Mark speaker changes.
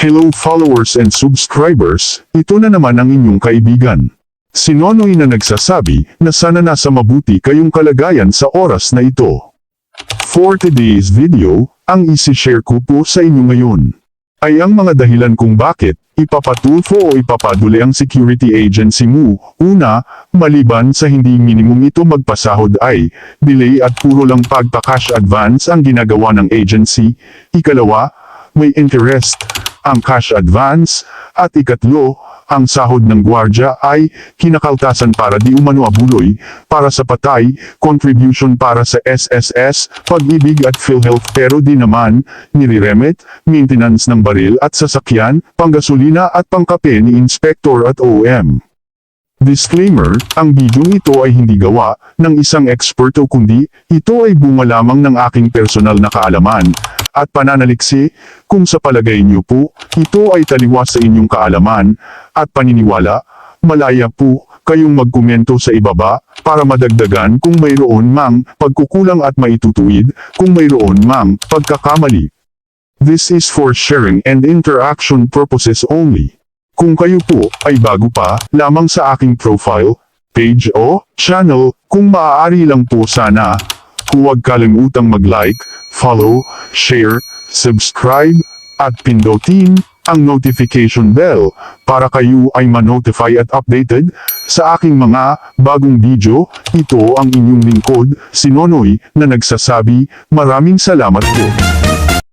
Speaker 1: Hello followers and subscribers, ito na naman ang inyong kaibigan. Si Nonoy na nagsasabi na sana nasa mabuti kayong kalagayan sa oras na ito. For today's video, ang isi-share ko po sa inyo ngayon ay ang mga dahilan kung bakit ipapatulfo o ipapaduli ang security agency mo. Una, maliban sa hindi minimum ito magpasahod ay delay at puro lang pagpa-cash advance ang ginagawa ng agency. Ikalawa, may interest ang cash advance. At ikatlo, ang sahod ng gwardya ay kinakaltasan para di umano abuloy, para sa patay, contribution para sa SSS, pag-ibig at PhilHealth pero di naman, nire-remit, maintenance ng baril at sasakyan, panggasolina at pangkape ni Inspector at OM. Disclaimer, ang video ito ay hindi gawa ng isang eksperto kundi ito ay bunga lamang ng aking personal na kaalaman at pananaliksi kung sa palagay niyo po ito ay taliwas sa inyong kaalaman at paniniwala, malaya po kayong magkomento sa ibaba para madagdagan kung mayroon mang pagkukulang at maitutuwid kung mayroon mang pagkakamali. This is for sharing and interaction purposes only. Kung kayo po ay bago pa lamang sa aking profile, page o channel, kung maaari lang po sana, huwag kalimutang mag-like, follow, share, subscribe, at pindutin ang notification bell para kayo ay ma-notify at updated sa aking mga bagong video. Ito ang inyong lingkod, si Nonoy, na nagsasabi, maraming salamat po.